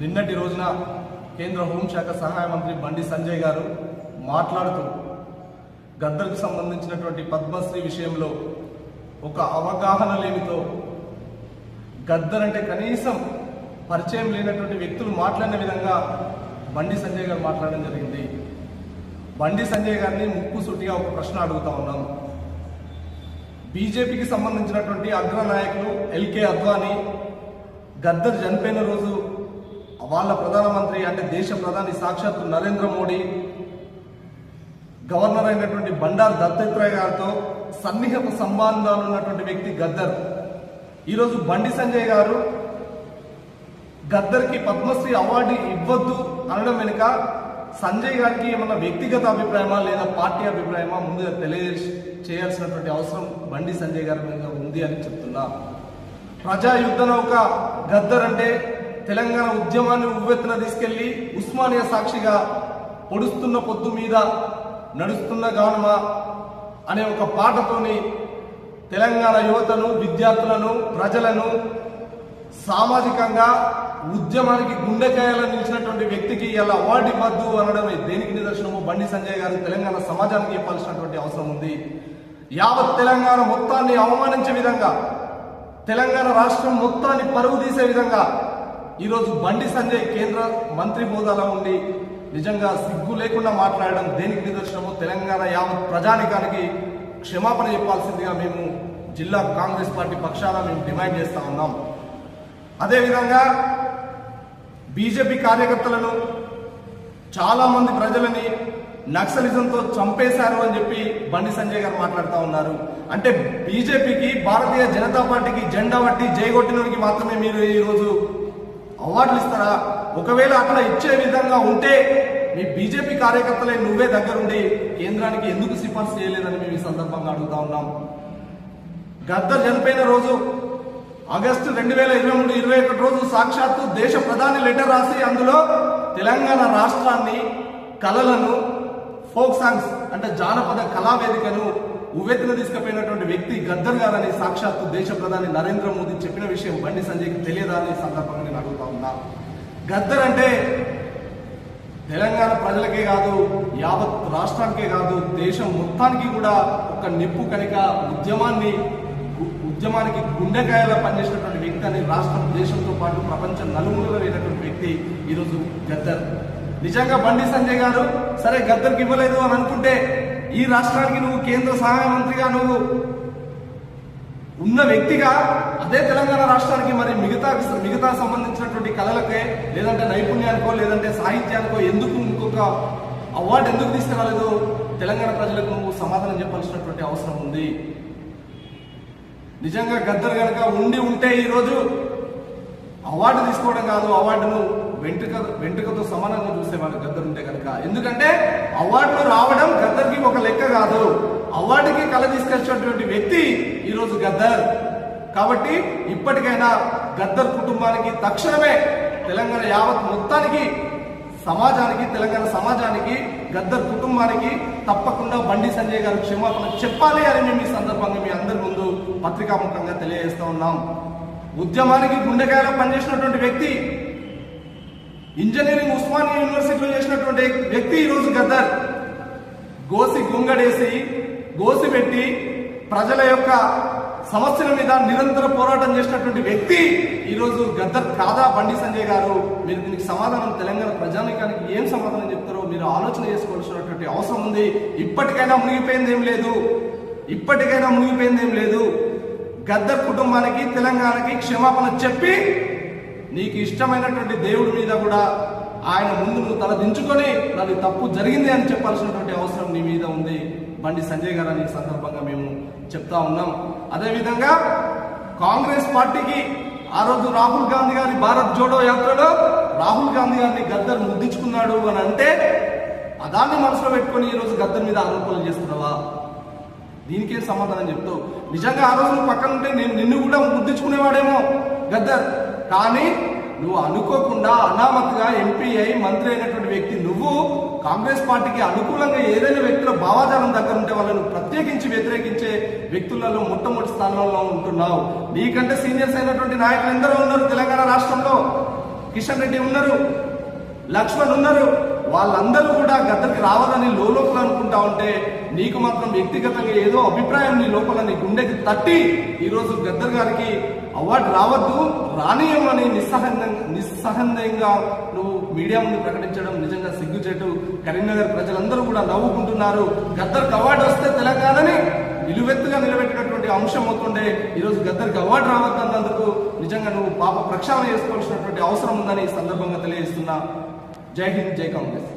నిన్నటి రోజున కేంద్ర హోంశాఖ సహాయ మంత్రి బండి సంజయ్ గారు మాట్లాడుతూ గద్దర్కు సంబంధించినటువంటి పద్మశ్రీ విషయంలో ఒక అవగాహన లేమితో గద్దర్ అంటే కనీసం పరిచయం లేనటువంటి వ్యక్తులు మాట్లాడిన విధంగా బండి సంజయ్ గారు మాట్లాడడం జరిగింది. బండి సంజయ్ గారిని ముక్కు సుట్టిగా ఒక ప్రశ్న అడుగుతా ఉన్నాం బీజేపీకి సంబంధించినటువంటి అగ్రనాయకులు ఎల్కే అద్వానీ గద్దర్ చనిపోయిన రోజు వాళ్ళ ప్రధానమంత్రి అంటే దేశ ప్రధాని సాక్షాత్తు నరేంద్ర మోడీ గవర్నర్ అయినటువంటి బండారు దత్తాత్రేయ గారితో సన్నిహిత సంబంధాలు ఉన్నటువంటి వ్యక్తి గద్దర్. ఈరోజు బండి సంజయ్ గారు గద్దర్కి పద్మశ్రీ అవార్డు ఇవ్వద్దు అనడం వెనుక సంజయ్ గారికి ఏమన్నా వ్యక్తిగత అభిప్రాయమా లేదా పార్టీ అభిప్రాయమా ముందుగా తెలియ చేయాల్సినటువంటి అవసరం బండి సంజయ్ గారి మీద ఉంది అని చెప్తున్నా. ప్రజా యుద్ధ నౌక గద్దర్ అంటే తెలంగాణ ఉద్యమాన్ని ఉవ్వెత్తున తీసుకెళ్ళి ఉస్మానియా సాక్షిగా పొడుస్తున్న పొద్దు మీద నడుస్తున్న గానుమ అనే ఒక పాటతోని తెలంగాణ యువతను విద్యార్థులను ప్రజలను సామాజికంగా ఉద్యమానికి గుండెకాయలు నిలిచినటువంటి వ్యక్తికి ఇలా అవార్డు ఇవ్వద్దు అనడం దేనికి నిదర్శనము బండి సంజయ్ గారు తెలంగాణ సమాజానికి చెప్పాల్సినటువంటి అవసరం ఉంది. యావత్ తెలంగాణ మొత్తాన్ని అవమానించే విధంగా తెలంగాణ రాష్ట్రం మొత్తాన్ని పరుగు తీసే విధంగా ఈరోజు బండి సంజయ్ కేంద్ర మంత్రి హోదాలో ఉండి నిజంగా సిగ్గు లేకుండా మాట్లాడడం దేనికి నిదర్శనమో తెలంగాణ యావత్ ప్రజానికానికి క్షమాపణ చెప్పాల్సిందిగా మేము జిల్లా కాంగ్రెస్ పార్టీ పక్షాన మేము డిమాండ్ చేస్తా ఉన్నాం. అదేవిధంగా బీజేపీ కార్యకర్తలను చాలా మంది ప్రజలని నక్సలిజంతో చంపేశారు అని చెప్పి బండి సంజయ్ గారు మాట్లాడుతూ ఉన్నారు. అంటే బీజేపీకి భారతీయ జనతా పార్టీకి జెండా పట్టి జయగొట్టినోడికి మాత్రమే మీరు ఈరోజు అవార్డులు ఇస్తారా? ఒకవేళ అక్కడ ఇచ్చే విధంగా ఉంటే మీ బీజేపీ కార్యకర్తలే నువ్వే దగ్గరుండి కేంద్రానికి ఎందుకు సిఫార్సు చేయలేదని మేము ఈ సందర్భంగా అడుగుతా ఉన్నాం. గద్దర్ చనిపోయిన రోజు ఆగస్టు రెండు వేల ఇరవై మూడు ఇరవై ఒకటి రోజు సాక్షాత్తు దేశ ప్రధాని లెటర్ రాసి అందులో తెలంగాణ రాష్ట్రాన్ని కళలను ఫోక్ సాంగ్స్ అంటే జానపద కళావేదికను ఉవ్వెత్తున తీసుకుపోయినటువంటి వ్యక్తి గద్దర్ గారని సాక్షాత్తు దేశ ప్రధాని నరేంద్ర మోదీ చెప్పిన విషయం బండి సంజయ్కి తెలియదా అనే సందర్భంగా నేను అడుగుతా ఉన్నా. గద్దర్ అంటే తెలంగాణ ప్రజలకే కాదు యావత్ రాష్ట్రానికే కాదు దేశం మొత్తానికి కూడా ఒక నిప్పు కనుక ఉద్యమాన్ని ఉద్యమానికి గుండెకాయలా పనిచేసినటువంటి వ్యక్తి అని రాష్ట్రం దేశంతో పాటు ప్రపంచం నలుమూలలో లేనటువంటి వ్యక్తి ఈరోజు గద్దర్. నిజంగా బండి సంజయ్ గారు సరే గద్దర్కి ఇవ్వలేదు అని అనుకుంటే ఈ రాష్ట్రానికి నువ్వు కేంద్ర సహాయ మంత్రిగా నువ్వు ఉన్న వ్యక్తిగా అదే తెలంగాణ రాష్ట్రానికి మరి మిగతా మిగతా సంబంధించినటువంటి కళలకే లేదంటే నైపుణ్యానికో లేదంటే సాహిత్యానికో ఎందుకు ఇంకొక అవార్డు ఎందుకు తీసుకురాలేదు? తెలంగాణ ప్రజలకు నువ్వు సమాధానం చెప్పాల్సినటువంటి అవసరం ఉంది. నిజంగా గద్దరు కనుక ఉండి ఉంటే ఈరోజు అవార్డు తీసుకోవడం కాదు అవార్డును వెంట్రుక వెంట్రుకతో సమానంగా చూసేవాళ్ళు గద్దరు ఉంటే కనుక. ఎందుకంటే అవార్డులు రావడం గద్దర్కి ఒక లెక్క కాదు. అవార్డుకి కళ తీసుకొచ్చినటువంటి వ్యక్తి ఈరోజు గద్దర్. కాబట్టి ఇప్పటికైనా గద్దర్ కుటుంబానికి తక్షణమే తెలంగాణ యావత్ మొత్తానికి సమాజానికి తెలంగాణ సమాజానికి గద్దర్ కుటుంబానికి తప్పకుండా బండి సంజయ్ గారు క్షమాపణ చెప్పాలి అని మేము ఈ సందర్భంగా మీ అందరి ముందు పత్రికాముఖంగా తెలియజేస్తూ ఉన్నాం. ఉద్యమానికి గుండెకాయలో పనిచేసినటువంటి వ్యక్తి ఇంజనీరింగ్ ఉస్మానియా యూనివర్సిటీలో చేసినటువంటి వ్యక్తి ఈరోజు గద్దర్. గోసి గుంగడేసి గోసి పెట్టి ప్రజల యొక్క సమస్యల మీద నిరంతర పోరాటం చేసినటువంటి వ్యక్తి ఈరోజు గద్దర్ కాదా? బండి సంజయ్ గారు మీరు దీనికి సమాధానం తెలంగాణ ప్రజానికానికి ఏం సమాధానం చెప్తారో మీరు ఆలోచన చేసుకోవాల్సినటువంటి అవసరం ఉంది. ఇప్పటికైనా మునిగిపోయింది ఏం లేదు. ఇప్పటికైనా మునిగిపోయింది ఏం లేదు. గద్దర్ కుటుంబానికి తెలంగాణకి క్షమాపణ చెప్పి నీకు ఇష్టమైనటువంటి దేవుడి మీద కూడా ఆయన ముందు నువ్వు తల దించుకొని నాది తప్పు జరిగింది అని చెప్పాల్సినటువంటి అవసరం నీ మీద ఉంది. బండి సంజయ్ గారు అని సందర్భంగా మేము చెప్తా ఉన్నాం. అదేవిధంగా కాంగ్రెస్ పార్టీకి ఆ రోజు రాహుల్ గాంధీ గారి భారత్ జోడో యాత్రలో రాహుల్ గాంధీ గారిని గద్దర్ ముద్దించుకున్నాడు అని అంటే అదాన్ని మనసులో పెట్టుకొని ఈ రోజు గద్దర్ మీద ఆరోపణలు చేస్తున్నావా? దీనికే సమాధానం చెప్తావు? నిజంగా ఆ రోజు పక్కన ఉంటే నేను నిన్ను కూడా ముద్దించుకునేవాడేమో. గద్దర్. కానీ నువ్వు అనుకోకుండా అనామతిగా ఎంపీ అయి మంత్రి అయినటువంటి వ్యక్తి నువ్వు కాంగ్రెస్ పార్టీకి అనుకూలంగా ఏదైనా వ్యక్తుల భావాజాలం దగ్గర ఉంటే వాళ్ళను ప్రత్యేకించి వ్యతిరేకించే వ్యక్తులలో మొట్టమొదటి స్థానంలో ఉంటున్నావు. నీకంటే సీనియర్స్ అయినటువంటి నాయకులు ఎందరో ఉన్నారు తెలంగాణ రాష్ట్రంలో. కిషన్ రెడ్డి ఉన్నారు. లక్ష్మణ్ ఉన్నారు. వాళ్ళందరూ కూడా గద్దరికి రావాలని లోపల అనుకుంటా ఉంటే నీకు మాత్రం వ్యక్తిగతంగా ఏదో అభిప్రాయం నీ లోపల నీ గుండెకి తట్టి ఈరోజు గద్దర్ గారికి అవార్డు రావద్దు రానియమని నిస్సహందంగా నిస్సహందంగా నువ్వు మీడియా ముందు ప్రకటించడం నిజంగా సిగ్గుచేటు. కరీంనగర్ ప్రజలందరూ కూడా నవ్వుకుంటున్నారు. గద్దర్కి అవార్డు వస్తే తెలంగాణని నిలువెత్తుగా నిలబెట్టినటువంటి అంశం అవుతుండే. ఈరోజు గద్దర్కి అవార్డు రావద్దన్నందుకు నిజంగా నువ్వు పాప ప్రక్షాళన చేసుకోవాల్సినటువంటి అవసరం ఉందని ఈ సందర్భంగా తెలియజేస్తున్నా. జై హింద్ జై కాంగ్రెస్.